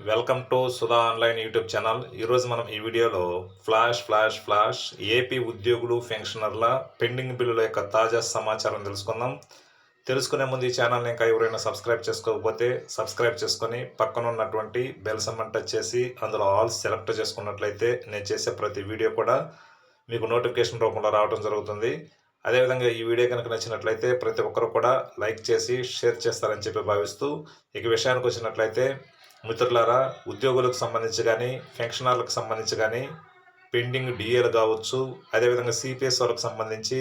Welcome to Sudha online YouTube channel. ఈరోజు మనం ఈ వీడియోలో ఫ్లాష్ ఫ్లాష్ ఫ్లాష్ ఏపీ ఉద్యోగులు పెన్షనర్ల పెండింగ్ బిల్లుల యొక్క తాజా సమాచారం తెలుసుకుందాం. తెలుసుకునే ముందు ఈ ఛానల్ని ఇంకా ఎవరైనా సబ్స్క్రైబ్ చేసుకోకపోతే సబ్స్క్రైబ్ చేసుకొని పక్కన ఉన్నటువంటి బెల్ సమ్మన్ టచ్ చేసి అందులో ఆల్ సెలెక్ట్ చేసుకున్నట్లయితే నేను చేసే ప్రతి వీడియో కూడా మీకు నోటిఫికేషన్ రూపంలో రావడం జరుగుతుంది. అదేవిధంగా ఈ వీడియో కనుక నచ్చినట్లయితే ప్రతి ఒక్కరు కూడా లైక్ చేసి షేర్ చేస్తారని చెప్పి భావిస్తూ ఇక విషయానికి వచ్చినట్లయితే మిత్రులారా ఉద్యోగులకు సంబంధించి కానీ పెన్షనర్లకు సంబంధించి కానీ పెండింగ్ డిఏలు కావచ్చు అదేవిధంగా సిపిఎస్ వాళ్ళకి సంబంధించి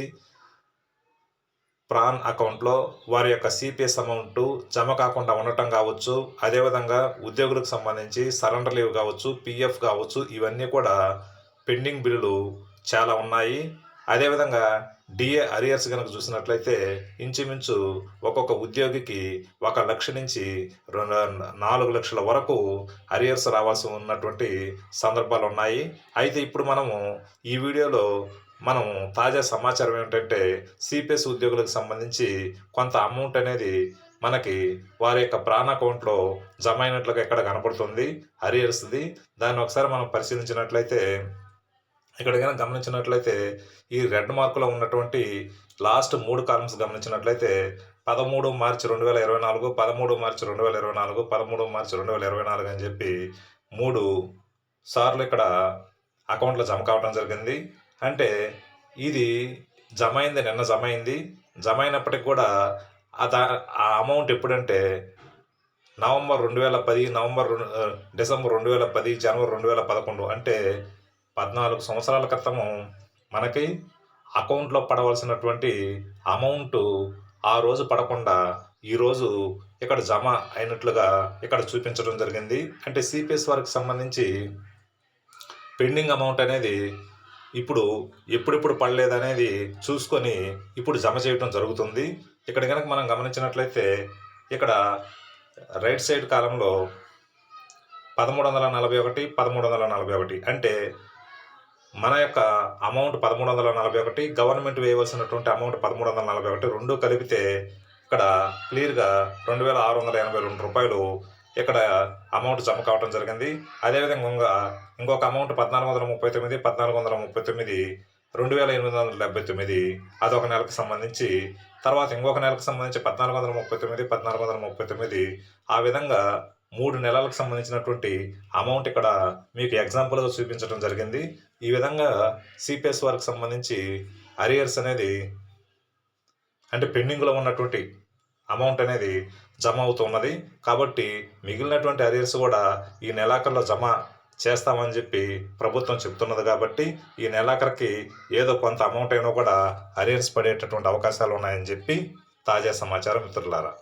ప్రాన్ అకౌంట్లో వారి యొక్క సిపిఎస్ అమౌంట్ జమ కాకుండా ఉండటం కావచ్చు అదేవిధంగా ఉద్యోగులకు సంబంధించి సరెండర్ లీవ్ కావచ్చు పిఎఫ్ కావచ్చు ఇవన్నీ కూడా పెండింగ్ బిల్లులు చాలా ఉన్నాయి. అదేవిధంగా డిఏ అరియర్స్ కనుక చూసినట్లయితే ఇంచుమించు ఒక్కొక్క ఉద్యోగికి ఒక లక్ష నుంచి రెండు నాలుగు లక్షల వరకు అరియర్స్ రావాల్సి ఉన్నటువంటి సందర్భాలు ఉన్నాయి. అయితే ఇప్పుడు మనము ఈ వీడియోలో మనం తాజా సమాచారం ఏమిటంటే సిపిఎస్ ఉద్యోగులకు సంబంధించి కొంత అమౌంట్ అనేది మనకి వారి యొక్క ప్రాణ అకౌంట్లో జమ అయినట్లుగా ఎక్కడ కనపడుతుంది అరియర్స్ది దాన్ని ఒకసారి మనం పరిశీలించినట్లయితే ఇక్కడ కానీ గమనించినట్లయితే ఈ రెడ్ మార్కులో ఉన్నటువంటి లాస్ట్ మూడు కాలమ్స్ గమనించినట్లయితే పదమూడు మార్చి రెండు వేల ఇరవై నాలుగు పదమూడు మార్చి రెండు వేల ఇరవై నాలుగు పదమూడు మార్చి రెండు వేల ఇరవై నాలుగు అని చెప్పి మూడు సార్లు ఇక్కడ అకౌంట్లో జమ కావడం జరిగింది. అంటే ఇది జమ అయింది నిన్న జమ అయింది జమ అయినప్పటికి కూడా ఆ అమౌంట్ ఎప్పుడంటే నవంబర్ రెండు వేల పది నవంబర్ రెండు డిసెంబర్ రెండు వేల పది జనవరి రెండు వేల పదకొండు. అంటే పద్నాలుగు సంవత్సరాల క్రితము మనకి అకౌంట్లో పడవలసినటువంటి అమౌంట్ ఆ రోజు పడకుండా ఈరోజు ఇక్కడ జమ అయినట్లుగా ఇక్కడ చూపించడం జరిగింది. అంటే సిపిఎస్ వారికి సంబంధించి పెండింగ్ అమౌంట్ అనేది ఇప్పుడు ఎప్పుడెప్పుడు పడలేదనేది చూసుకొని ఇప్పుడు జమ చేయడం జరుగుతుంది. ఇక్కడ కనుక మనం గమనించినట్లయితే ఇక్కడ రైట్ సైడ్ కాలంలో పదమూడు వందల నలభై ఒకటి పదమూడు వందల నలభై ఒకటి అంటే మన యొక్క అమౌంట్ పదమూడు వందల నలభై ఒకటి గవర్నమెంట్ వేయవలసినటువంటి అమౌంట్ పదమూడు వందల నలభై ఒకటి రెండు కలిపితే ఇక్కడ క్లియర్గా రెండు వేల ఆరు వందల ఎనభై రెండు రూపాయలు ఇక్కడ అమౌంట్ జమ కావడం జరిగింది. అదేవిధంగా ఇంకొక ఇంకొక అమౌంట్ పద్నాలుగు వందల ముప్పై తొమ్మిది పద్నాలుగు వందల ముప్పై తొమ్మిది రెండు వేల ఎనిమిది వందల డెబ్బై తొమ్మిది అదొక నెలకు సంబంధించి తర్వాత ఇంకొక నెలకు సంబంధించి పద్నాలుగు వందల ముప్పై తొమ్మిది పద్నాలుగు వందల ముప్పై తొమ్మిది ఆ విధంగా మూడు నెలలకు సంబంధించినటువంటి అమౌంట్ ఇక్కడ మీకు ఎగ్జాంపుల్గా చూపించడం జరిగింది. ఈ విధంగా సిపిఎస్ వారికి సంబంధించి అరియర్స్ అనేది అంటే పెండింగ్లో ఉన్నటువంటి అమౌంట్ అనేది జమ అవుతున్నది. కాబట్టి మిగిలినటువంటి అరియర్స్ కూడా ఈ నెలాఖరులో జమ చేస్తామని చెప్పి ప్రభుత్వం చెప్తున్నది కాబట్టి ఈ నెలాఖరికి ఏదో కొంత అమౌంట్ అయినా కూడా అరియర్స్ పడేటటువంటి అవకాశాలు ఉన్నాయని చెప్పి తాజా సమాచారం మిత్రులారా.